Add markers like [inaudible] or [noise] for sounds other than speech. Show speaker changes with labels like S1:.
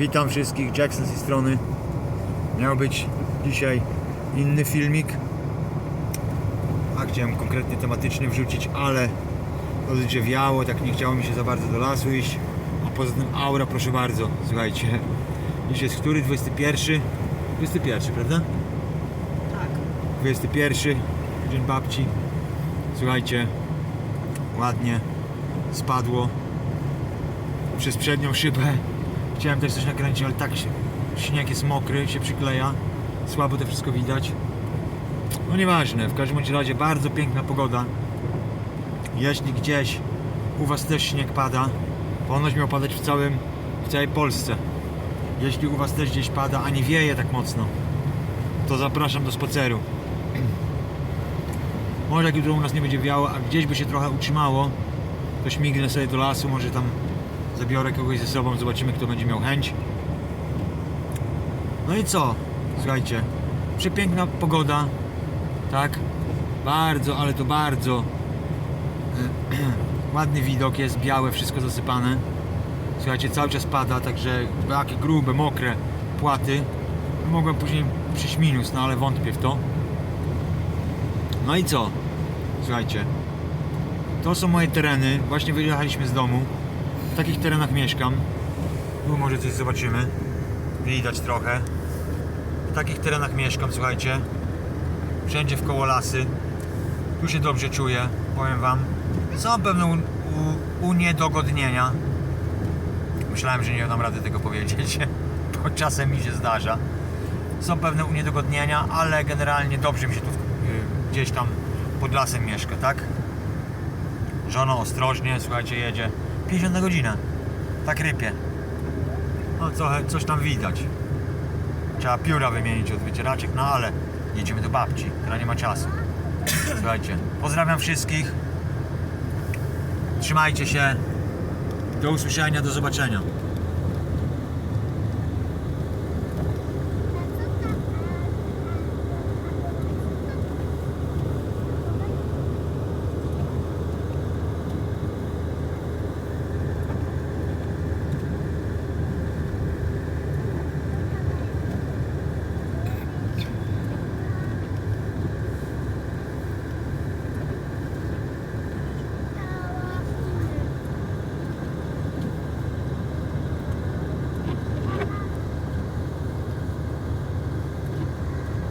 S1: Witam wszystkich, Jackson z tej strony. Miał być dzisiaj inny filmik. A chciałem konkretnie tematycznie wrzucić, ale dosyć wiało, tak nie chciało mi się za bardzo do lasu iść. A poza tym aura, proszę bardzo, słuchajcie. Dziś jest który? 21? 21, prawda?
S2: Tak.
S1: 21, dzień babci. Słuchajcie, ładnie spadło przez przednią szybę. Chciałem też coś nakręcić, ale tak się, śnieg jest mokry, się przykleja. Słabo to wszystko widać. No nieważne, w każdym razie bardzo piękna pogoda. Jeśli gdzieś u Was też śnieg pada, ponoć miał padać w całym, w całej Polsce. Jeśli u Was też gdzieś pada, a nie wieje tak mocno, to zapraszam do spaceru. Może jak jutro u nas nie będzie wiało, a gdzieś by się trochę utrzymało, to śmignę sobie do lasu, może tam zabiorę kogoś ze sobą, zobaczymy kto będzie miał chęć. No i co? Słuchajcie, przepiękna pogoda, tak? Bardzo, ale to bardzo [clears throat] ładny widok jest, białe, wszystko zasypane. Słuchajcie, cały czas pada, także takie grube, mokre płaty. Mogłem później przyjść minus, no ale wątpię w to. No i co? Słuchajcie, to są moje tereny. Właśnie wyjechaliśmy z domu. W takich terenach mieszkam. Tu może coś zobaczymy. Widać trochę. W takich terenach mieszkam, słuchajcie. Wszędzie w koło lasy. Tu się dobrze czuję, powiem wam. Są pewne u, uniedogodnienia. Myślałem, że nie dam rady tego powiedzieć, [laughs] bo czasem mi się zdarza. Są pewne uniedogodnienia, ale generalnie dobrze mi się tu y, gdzieś tam pod lasem mieszka, tak? Żona ostrożnie, słuchajcie, jedzie 50 na godzinę. Tak rypie. No trochę, coś tam widać. Trzeba pióra wymienić od wycieraczek, no ale jedziemy do babci, która nie ma czasu. Słuchajcie, pozdrawiam wszystkich. Trzymajcie się. Do usłyszenia, do zobaczenia.